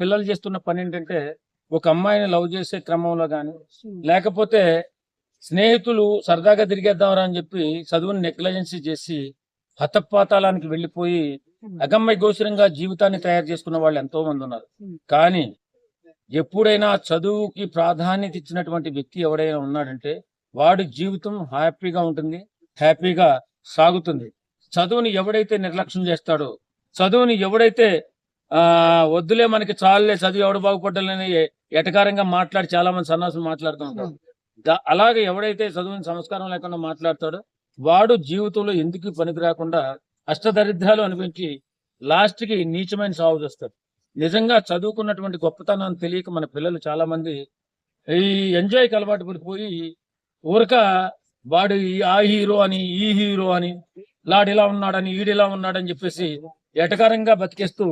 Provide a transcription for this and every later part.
పిల్లలు చేస్తున్న పని ఏంటంటే ఒక అమ్మాయిని లవ్ చేసే క్రమంలో కానీ లేకపోతే స్నేహితులు సరదాగా తిరిగేద్దామరా అని చెప్పి చదువుని నెగ్లజెన్సీ చేసి హతపాతాళానికి వెళ్ళిపోయి అగమ్య గోచరంగా జీవితాన్ని తయారు చేసుకున్న వాళ్ళు ఎంతో మంది ఉన్నారు. కానీ ఎప్పుడైనా చదువుకి ప్రాధాన్యత ఇచ్చినటువంటి వ్యక్తి ఎవడైనా ఉన్నాడంటే వాడి జీవితం హ్యాపీగా ఉంటుంది హ్యాపీగా సాగుతుంది. చదువుని ఎవడైతే నిర్లక్ష్యం చేస్తాడో చదువుని ఎవడైతే వద్దులే మనకి చాలులే చదువు ఎవడు బాగుపడ్డలేని ఎటకారంగా మాట్లాడి చాలా మంది సన్నాసులు మాట్లాడుతూ ఉంటారు. అలాగే ఎవడైతే చదువుని సంస్కారం లేకుండా మాట్లాడతాడో వాడు జీవితంలో ఎందుకు పనికి రాకుండా అష్టదరిద్రాలు అనిపించి లాస్ట్కి నీచమైన సాగు చేస్తాడు. నిజంగా చదువుకున్నటువంటి గొప్పతనాన్ని తెలియక మన పిల్లలు చాలా మంది ఈ ఎంజాయ్కి అలవాటు పడిపోయి ఊరక వాడు ఈ ఆ హీరో అని ఈ హీరో అని లాడిలా ఉన్నాడని ఈడిలా ఉన్నాడని చెప్పేసి ఎటకారంగా బతికేస్తూ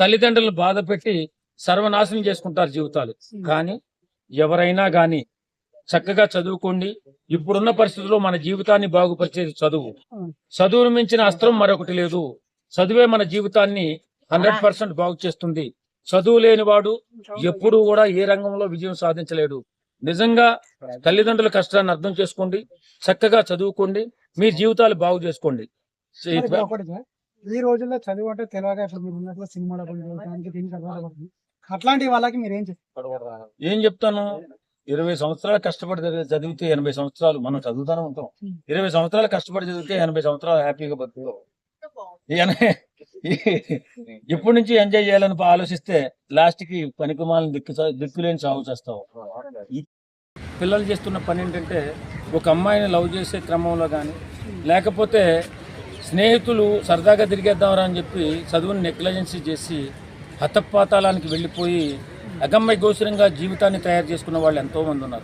తల్లిదండ్రులు బాధ పెట్టి సర్వనాశనం చేసుకుంటారు జీవితాలు. కానీ ఎవరైనా గాని చక్కగా చదువుకోండి. ఇప్పుడున్న పరిస్థితుల్లో మన జీవితాన్ని బాగుపరిచేది చదువు. చదువును మించిన అస్త్రం మరొకటి లేదు. చదువే మన జీవితాన్ని హండ్రెడ్ పర్సెంట్ బాగు చేస్తుంది. చదువు లేనివాడు ఎప్పుడూ కూడా ఏ రంగంలో విజయం సాధించలేడు. నిజంగా తల్లిదండ్రుల కష్టాన్ని అర్థం చేసుకోండి. చక్కగా చదువుకోండి. మీ జీవితాలు బాగు చేసుకోండి. ఈ రోజుల్లో చదువు అంటే తెలియక ఇప్పుడు మీరు ఉన్నట్లు సినిమా దీనికి అలవాటు అట్లాంటి వాళ్ళకి మీరు ఏం చెప్తారు ఏం చెప్తాను? ఇరవై సంవత్సరాలు కష్టపడి చదివి- చదివితే ఎనభై సంవత్సరాలు మనం చదువుతానే ఉంటాం. ఇరవై సంవత్సరాలు కష్టపడి చదివితే ఎనభై సంవత్సరాలు హ్యాపీగా బతుకుతాం. ఇప్పటి నుంచి ఎంజాయ్ చేయాలని ఆలోచిస్తే లాస్ట్కి పనికిమాలని దిక్కు దిక్కులేని సాగు చేస్తావు పిల్లలు చేస్తున్న పని ఏంటంటే ఒక అమ్మాయిని లవ్ చేసే క్రమంలో కానీ లేకపోతే స్నేహితులు సరదాగా తిరిగేద్దామరా అని చెప్పి చదువుని నెగ్లజెన్సీ చేసి హతపాతాళానికి వెళ్ళిపోయి అగమ్య గోచరంగా జీవితాన్ని తయారు చేసుకున్న వాళ్ళు ఎంతోమంది ఉన్నారు.